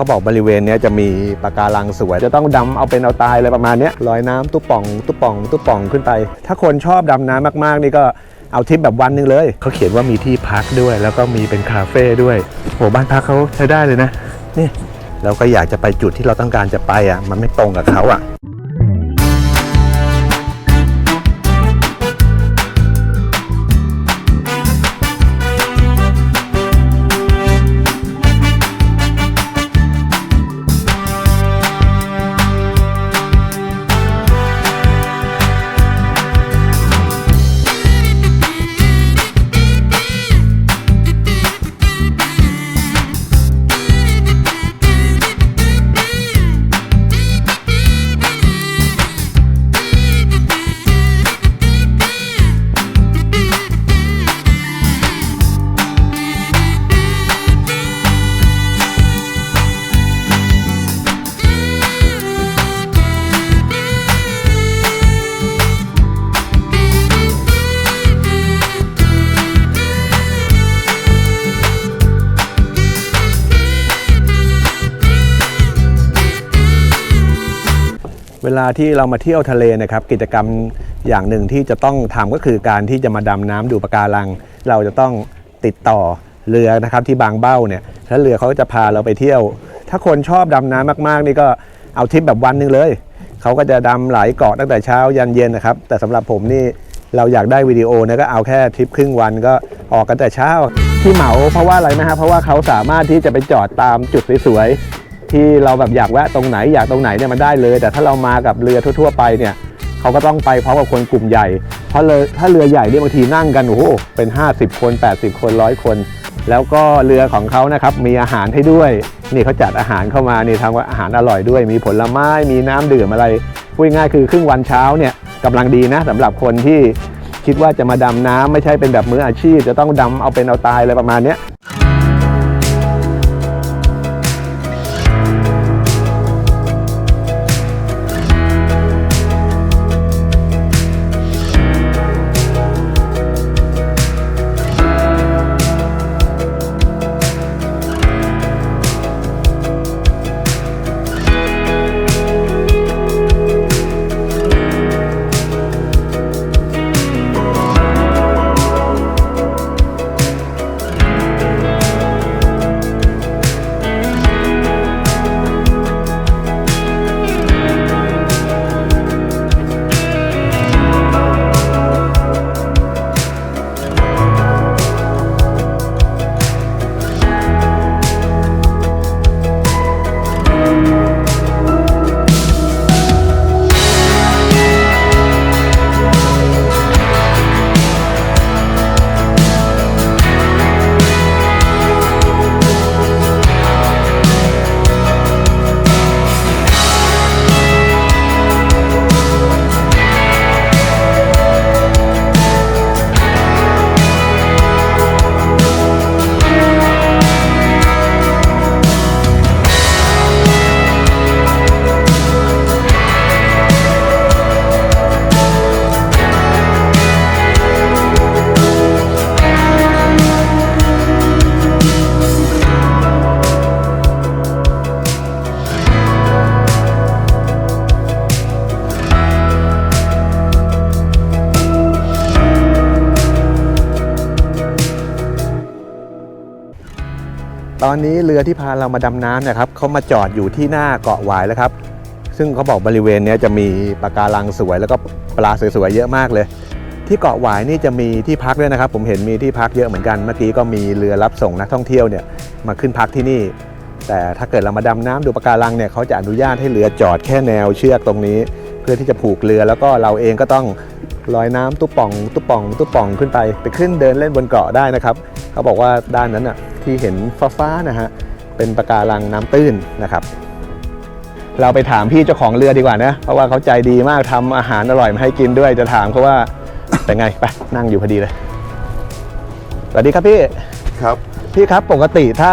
เขาบอกบริเวณเนี้ยจะมีปะการังสวย จะต้องดำเอาเป็นเอาตายเลยประมาณเนี้ยลอยน้ำตุ๊บป่องตุ๊บป่องตุ๊บป่องขึ้นไป ถ้าคนชอบดำน้ำมากๆ นี่ก็เอาทริปแบบวันหนึ่งเลย เขาเขียนว่ามีที่พักด้วย แล้วก็มีเป็นคาเฟ่ด้วยโหบ้านพักเขาใช้ได้เลยนะ นี่เราก็อยากจะไปจุดที่เราต้องการจะไปอะ มันไม่ตรงกับเขาอะ ลาที่เรามาเที่ยวทะเลนะครับกิจกรรมอย่างหนึ่งที่จะต้องทำก็คือการที่จะมาดำน้ำดูปะการัง เราจะต้องติดต่อเรือนะครับที่บางเบ้าเนี่ยแล้วเรือเขาจะพาเราไปเที่ยว ถ้าคนชอบดำน้ำมากๆ นี่ก็เอาทริปแบบวันนึงเลยเขาก็จะดำหลายเกาะตั้งแต่เช้ายันเย็นนะครับ แต่สำหรับผมนี่เราอยากได้วิดีโอเนี่ยก็เอาแค่ทริปครึ่งวันก็ออกกันแต่เช้าที่เหมาเพราะว่าอะไรนะฮะเพราะว่าเขาสามารถที่จะไปจอดตามจุดสวย ที่เราแบบอยากแวะตรงไหนอยากตรงไหนเนี่ยมันได้เลย แต่ถ้าเรามากับเรือทั่ว ๆ ไปเนี่ยเขาก็ต้องไปพร้อมกับคนกลุ่มใหญ่ เพราะเลยถ้าเรือใหญ่เนี่ยบางทีนั่งกันโอ้โหเป็น 50 คน 80 คนร้อยคน แล้วก็เรือของเขานะครับมีอาหารให้ด้วยนี่เขาจัดอาหารเข้ามานี่ทำว่าอาหารอร่อยด้วย มีผลไม้มีน้ำดื่มอะไรพูดง่ายคือครึ่งวันเช้าเนี่ยกำลังดีนะสำหรับคนที่คิดว่าจะมาดำน้ำไม่ใช่เป็นแบบมืออาชีพ จะต้องดำเอาเป็นเอาตายอะไรประมาณนี้ ตอนนี้เรือที่พาเรามาดำน้ำนะครับเขามาจอดอยู่ที่หน้าเกาะหวายแล้วครับ ซึ่งเขาบอกบริเวณนี้จะมีปะการังสวยแล้วก็ปลาสวยๆเยอะมากเลย ที่เกาะหวายนี่จะมีที่พักด้วยนะครับ ผมเห็นมีที่พักเยอะเหมือนกันเมื่อกี้ก็มีเรือรับส่งนักท่องเที่ยวเนี่ยมาขึ้นพักที่นี่ แต่ถ้าเกิดเรามาดำน้ำดูปะการังเนี่ยเขาจะอนุญาตให้เรือจอดแค่แนวเชือกตรงนี้ เพื่อที่จะผูกเรือแล้วก็เราเองก็ต้อง ลอยน้ำตุ๊บป่องตุ๊บป่องตุ๊บป่องขึ้นไปไปขึ้นเดินเล่นบนเกาะได้นะครับ เขาบอกว่าด้านนั้นอะที่เห็นฟ้าๆนะฮะเป็นปะการังน้ำตื้นนะครับ เราไปถามพี่เจ้าของเรือดีกว่านะเพราะว่าเขาใจดีมากทำอาหารอร่อยมาให้กินด้วยจะถามเขาว่าเป็นไงไปนั่งอยู่พอดีเลยสวัสดีครับพี่ครับพี่ครับปกติถ้า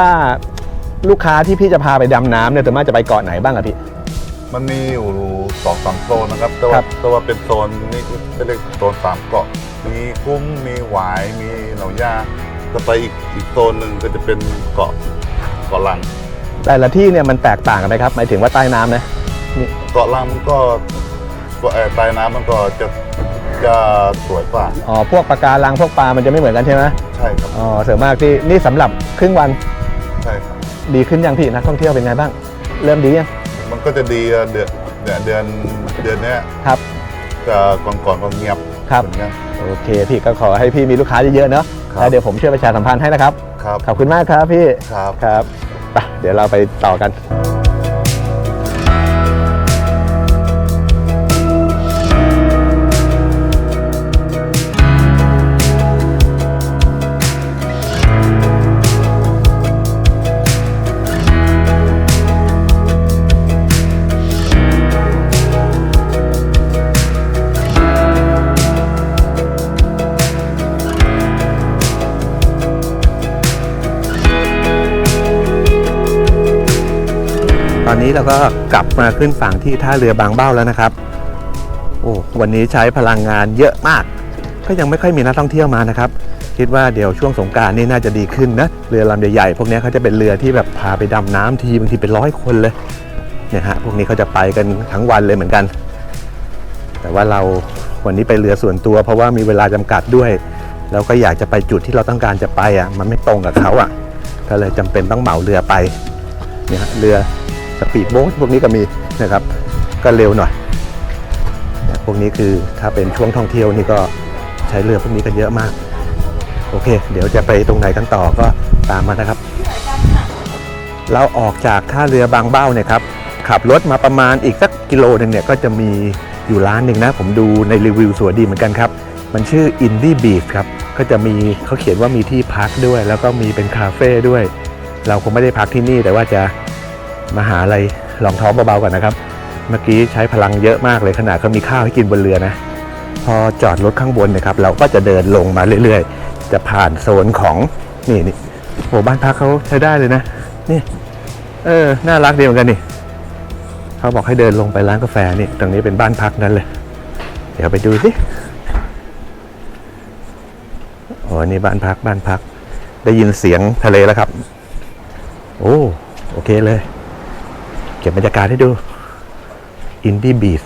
ลูกค้าที่พี่จะพาไปดำน้ำเนี่ยส่วนมากจะไปเกาะไหนบ้างอะพี่ มันมีอยู่สองสามโซนนะครับ แต่ครัว่าบแต่ว่าเป็นโซนนี่จะเรียกโซนสามเกาะ มีคุ้มมีหวายมีเหล่ายาจะไปอีกอีกโซนหนึ่งก็จะเป็นเกาะเกาะลัง แต่ละที่เนี่ยมันแตกต่างกันไหมครับ หมายถึงว่าใต้น้ำนะ เกาะลังมันก็เอ่อใต้น้ำมันก็จะจะสวยกว่าอ๋อ พวกปะการังพวกปลา มันจะไม่เหมือนกันใช่ไหมใช่ครับอ๋อส่วนมากที่นี่สำหรับครึ่งวันใช่ครับ ดีขึ้นยังพี่นักท่องเที่ยวเป็นไงบ้าง เริ่มดียัง มันก็จะดีเดือนเนี่ยเดือนเดือนเนี้ยครับจะก่อนก่อนๆก็เงียบครับ เหมือนกัน โอเคพี่ก็ขอให้พี่มีลูกค้าเยอะๆเนาะครับแล้วเดี๋ยวผมช่วยประชาสัมพันธ์ให้นะครับ ครับ ขอบคุณมากครับพี่ ครับ ครับไปเดี๋ยวเราไปต่อกัน นี้เราก็กลับมาขึ้นฝั่งที่ท่าเรือบางเบ้าแล้วนะครับ โอ้วันนี้ใช้พลังงานเยอะมาก ก็ยังไม่ค่อยมีนักท่องเที่ยวมานะครับ คิดว่าเดี๋ยวช่วงสงการนี่น่าจะดีขึ้นนะเรือลำใหญ่ๆพวกนี้เขาจะเป็นเรือที่แบบพาไปดำน้ำทีบางทีเป็นร้อยคนเลยเนี่ยฮะพวกนี้เขาจะไปกันทั้งวันเลยเหมือนกัน แต่ว่าเราวันนี้ไปเรือส่วนตัว เพราะว่ามีเวลาจำกัดด้วย แล้วก็อยากจะไปจุดที่เราต้องการจะไปอะมันไม่ตรงกับเขาอะก็เลยจำเป็นต้องเหมาเรือไปเนี่ยเรือ สปีดโบ๊ทพวกนี้ก็มีนะครับ ก็เร็วหน่อยเนี่ยพวกนี้คือถ้าเป็นช่วงท่องเที่ยวนี่ก็ใช้เรือพวกนี้กันเยอะมาก โอเค เดี๋ยวจะไปตรงไหนกันต่อก็ตามมานะครับ เราออกจากท่าเรือบางเบ้าเนี่ยครับขับรถมาประมาณอีกสักกิโลหนึ่งเนี่ยก็จะมีอยู่ร้านหนึ่งนะ ผมดูในรีวิวสวยดีเหมือนกันครับ มันชื่อ Indie Beach ครับ ก็จะมีเขาเขียนว่ามีที่พักด้วย แล้วก็มีเป็นคาเฟ่ด้วย เราคงไม่ได้พักที่นี่แต่ว่าจะ มาหาอะไรลองท้องเบาๆก่อนนะครับ เมื่อกี้ใช้พลังเยอะมากเลยขนาดเขามีข้าวให้กินบนเรือนะ พอจอดรถข้างบนนะครับ เราก็จะเดินลงมาเรื่อยๆ จะผ่านโซนของนี่นี่โอ้บ้านพักเขาใช้ได้เลยนะ นี่ เออ น่ารักดีเหมือนกันนี่เขาบอกให้เดินลงไปร้านกาแฟนี่ ตรงนี้เป็นบ้านพักนั้นเลย เดี๋ยวไปดูสิโอ้นี่บ้านพักบ้านพัก ได้ยินเสียงทะเลแล้วครับ โอ้ โอเคเลย เก็บบรรยากาศให้ดูอินดี้บีส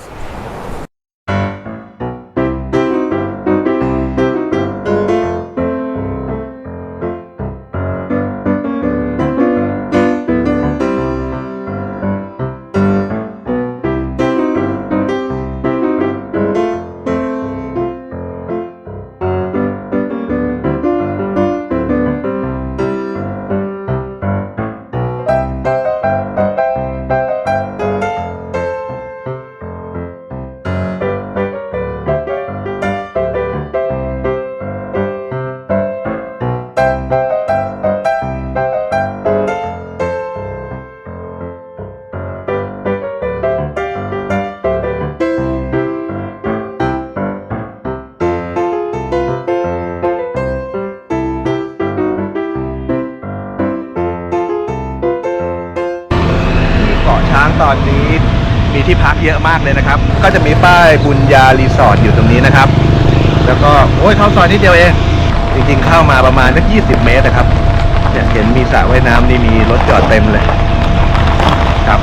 พักเยอะมากเลยนะครับ ก็จะมีป้ายบุญญารีสอร์ทอยู่ตรงนี้นะครับ แล้วก็โอ้ยเข้าซอยนิดเดียวเอง จริงๆเข้ามาประมาณสัก20 เมตรนะครับเนี่ยเห็นมีสระว่ายน้ำนี่มีรถจอดเต็มเลยครับ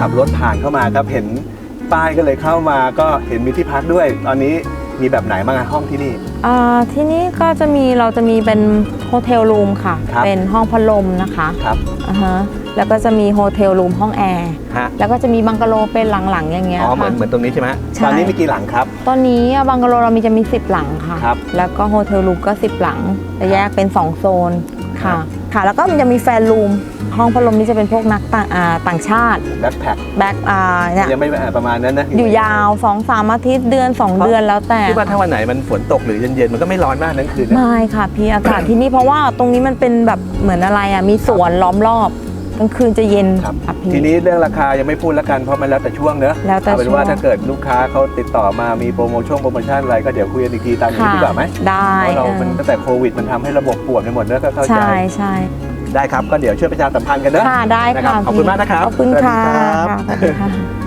ขับรถผ่านเข้ามาครับเห็นป้ายก็เลยเข้ามาก็เห็นมีที่พักด้วย ตอนนี้มีแบบไหนบ้างอะห้องที่นี่ อ่าที่นี่ก็จะมีเราจะมีเป็นโฮเทลรูมค่ะ ครับ เป็นห้องพัดลมนะคะครับอ่าฮะแล้วก็จะมีโฮเทลรูมห้องแอร์ฮะแล้วก็จะมีบังกะโลเป็นหลังๆอย่างเงี้ยอ๋อเหมือค่ะ นเหมือนตรงนี้ใช่ไหมใช่ ตอนนี้มีกี่หลังครับ ตอนนี้บังกะโลเรามีจะมี 10 หลังค่ะ ครับแล้วก็โฮเทลรูมก็ 10 หลังจะแยกเป็น 2 โซนค่ะ ค่ะ แล้วก็มันจะมีแฟนรูม ห้องพัดลมนี่จะเป็นพวกนักต่างอ่าต่างชาติแบ็คแพ็คแบ็คอ่าเนี่ยยังไม่ประมาณนั้นนะอยู่ยาว2อสามอาทิตย์เดือน 2 เดือนแล้วแต่ที่ว่าถ้าวันไหนมันฝนตกหรือเย็นๆมันก็ไม่ร้อนมากนั้นคืนนะไม่ค่ะพี่อากาศที่นี่เพราะว่าตรงนี้มันเป็นแบบเหมือนอะไรอะมีสวนล้อมรอบ กลางคืนจะเย็นครับค่ะพี่ ทีนี้เรื่องราคายังไม่พูดแล้วกันเพราะมันแล้วแต่ช่วงเนอะแล้วแต่เอาเป็นว่าช่วง ถ้าเกิดลูกค้าเขาติดต่อมามีโปรโมชั่นโปรโมชั่นอะไรก็เดี๋ยวคุยกันอีกทีตามนี้ค่ะดีกว่าไหมได้เพราะเราเออมันตั้งแต่โควิดมันทำให้ระบบป่วนไปหมดเนอะก็เข้าใจใช่ใช่ได้ครับก็เดี๋ยวช่วยประชาสัมพันธ์กันเนอะ ค่ะได้นะครัค่ะบขอบคุณมากนะครับขอบคุณค่ะสวัสดีครับค่ะสวัสดีค่ะ